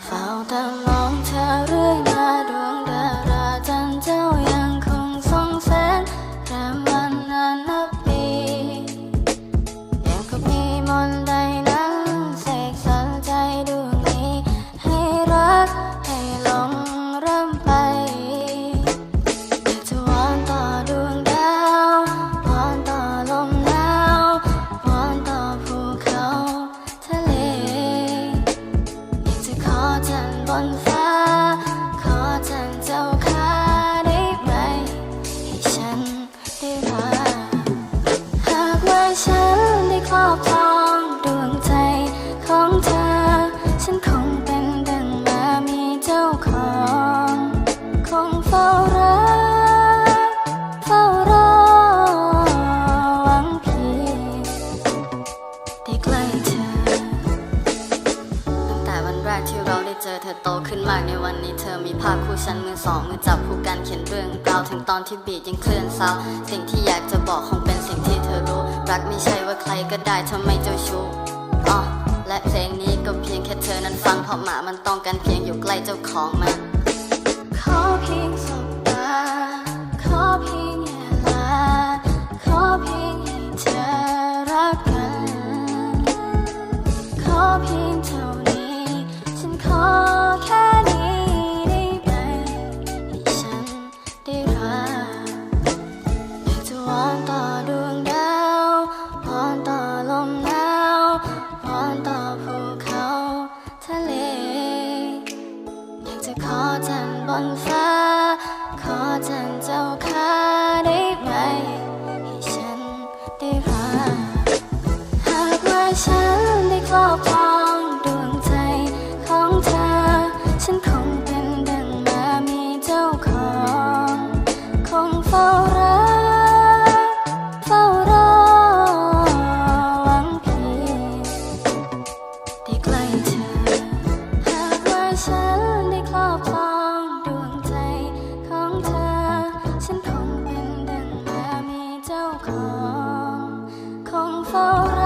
好的。one. เจอเธอโตขึ้นมากในวันนี้เธอมีภาพคู่ฉันมือสองมือจับคู่กันเขียนเรื่องเล่าถึงตอนที่บีดยังเคลื่อนเศร้าสิ่งที่อยากจะบอกคงเป็นสิ่งที่เธอรู้ รักไม่ใช่ว่าใครก็ได้ทำไมเจ้าชู้อ๋อและเพลงนี้ก็เพียงแค่เธอนั้นฟังเพราะหมามันต้องการเพียงอยู่ใกล้เจ้าของมัน ขอจันบนฟ้า ขอจันเจ้าค่ะ 哦。